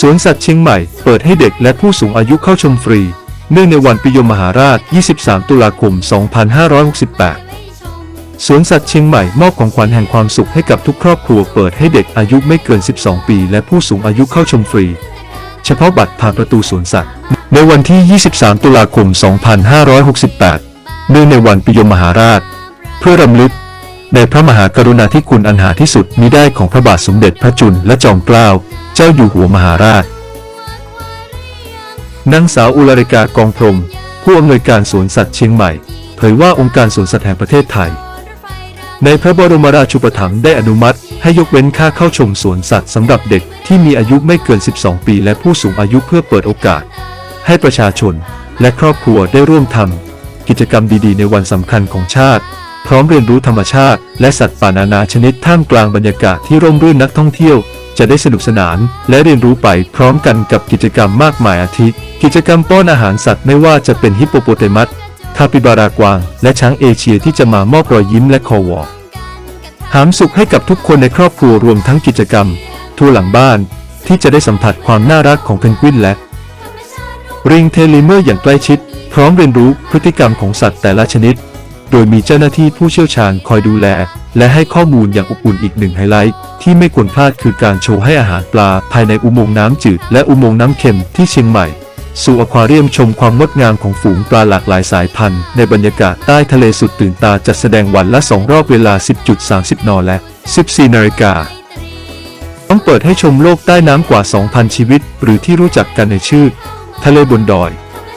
สวนสัตว์เชียงใหม่เปิดให้เด็กและผู้สูงอายุเข้าชมฟรี เนื่องในวันปิยมมหาราช 23 ตุลาคม 2568 สวนสัตว์เชียงใหม่มอบของขวัญแห่งความสุขให้กับทุกครอบครัวเปิดให้เด็กอายุไม่เกิน 12 ปี และผู้สูงอายุเข้าชมฟรี เฉพาะบัตรผ่านประตูสวนสัตว์ ในวันที่ 23 ตุลาคม 2568 เนื่องในวันปิยมมหาราช เพื่อรำลึกในพระมหากรุณาธิคุณอันหาที่สุดมิได้ของพระบาทสมเด็จพระจุลและจอมเกล้า เจ้าอยู่หัวมหาราชนางสาวอุลริกากองพรม ผู้อำนวยการสวนสัตว์เชียงใหม่ เผยว่าองค์การสวนสัตว์แห่งประเทศไทย ในพระบรมราชูปถัมภ์ได้อนุมัติให้ยกเว้นค่าเข้าชมสวนสัตว์สำหรับเด็กที่มีอายุไม่เกิน 12 ปี และผู้สูงอายุเพื่อเปิดโอกาส ให้ประชาชนและครอบครัวได้ร่วมทำกิจกรรมดีๆ ในวันสำคัญของชาติ พร้อมเรียนรู้ธรรมชาติ และสัตว์ป่านานาชนิดท่ามกลางบรรยากาศที่ร่มรื่นนักท่องเที่ยว จะได้สนุกสนาน และเรียนรู้ไปพร้อมกันกับกิจกรรมมากมายอาทิกิจกรรมป้อนอาหารสัตว์ไม่ว่าจะเป็นฮิปโปโปเตมัสคาปิบารากวาง และช้างเอเชียที่จะมามอบรอยยิ้มและคอวอหามสุขให้กับทุกคนในครอบครัวรวมทั้งกิจกรรม ทั่วหลังบ้านที่จะได้สัมผัสความน่ารักของเพนกวินและริงเทลิเมอร์อย่างใกล้ชิด พร้อมเรียนรู้พฤติกรรมของสัตว์แต่ละชนิด โดยมีเจ้าหน้าที่ผู้เชี่ยวชาญคอยดูแล และให้ข้อมูลอย่างอบอุ่นอีกหนึ่งไฮไลท์ที่ไม่ควรพลาดคือการโชว์ให้อาหารปลาภายในอุโมงค์น้ำจืดและอุโมงค์น้ำเค็มที่เชียงใหม่ สู่อควาเรียมชมความงดงามของฝูงปลาหลากหลายสายพันธุ์ ในบรรยากาศใต้ทะเลสุดตื่นตาจัดแสดงวันละ 2 รอบเวลา 10.30 น และ 14 นาฬิกาต้องเปิดให้ชมโลกใต้น้ำกว่า 2,000 ชีวิต หรือที่รู้จักกันในชื่อ ทะเลบนดอย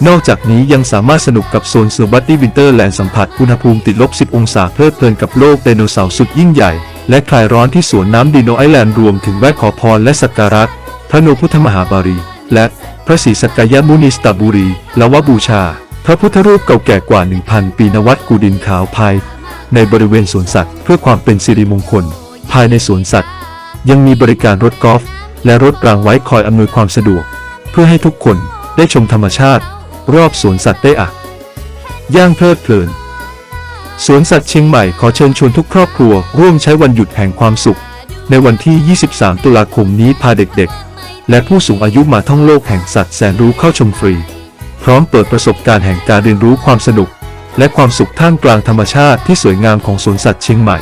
นอกจากนี้ยังสามารถสนุกกับโซนเซอร์บัตตี้วินเตอร์แลนด์สัมผัสอุณหภูมิติดลบ 10 องศาเพลิดเพลินกับโลกไดโนเสาร์สุดยิ่งใหญ่ และคลายร้อนที่สวนน้ำดิโนไอแลนด์รวมถึงแวะขอพรและสักการะพระโนพุทธมหาบารี และพระศรีสักกยมุนีสตบุรีละวบูชา พระพุทธรูปเก่าแก่กว่า 1,000 ปีนวัดกูดินขาวภายในบริเวณสวนสัตว์เพื่อความเป็นสิริมงคล ภายในสวนสัตว์ ยังมีบริการรถกอล์ฟและรถรางไว้คอยอำนวยความสะดวก เพื่อให้ทุกคนได้ชมธรรมชาติ รอบสวนสัตว์ได้อะย่างเพลิดเพลิน สวนสัตว์เชียงใหม่ขอเชิญชวนทุกครอบครัว ร่วมใช้วันหยุดแห่งความสุข ในวันที่ 23 ตุลาคมนี้พาเด็กๆ และผู้สูงอายุมาท่องโลกแห่งสัตว์แสนรู้เข้าชมฟรี พร้อมเปิดประสบการณ์แห่งการเรียนรู้ความสนุก และความสุขท่ามกลางธรรมชาติที่สวยงามของสวนสัตว์เชียงใหม่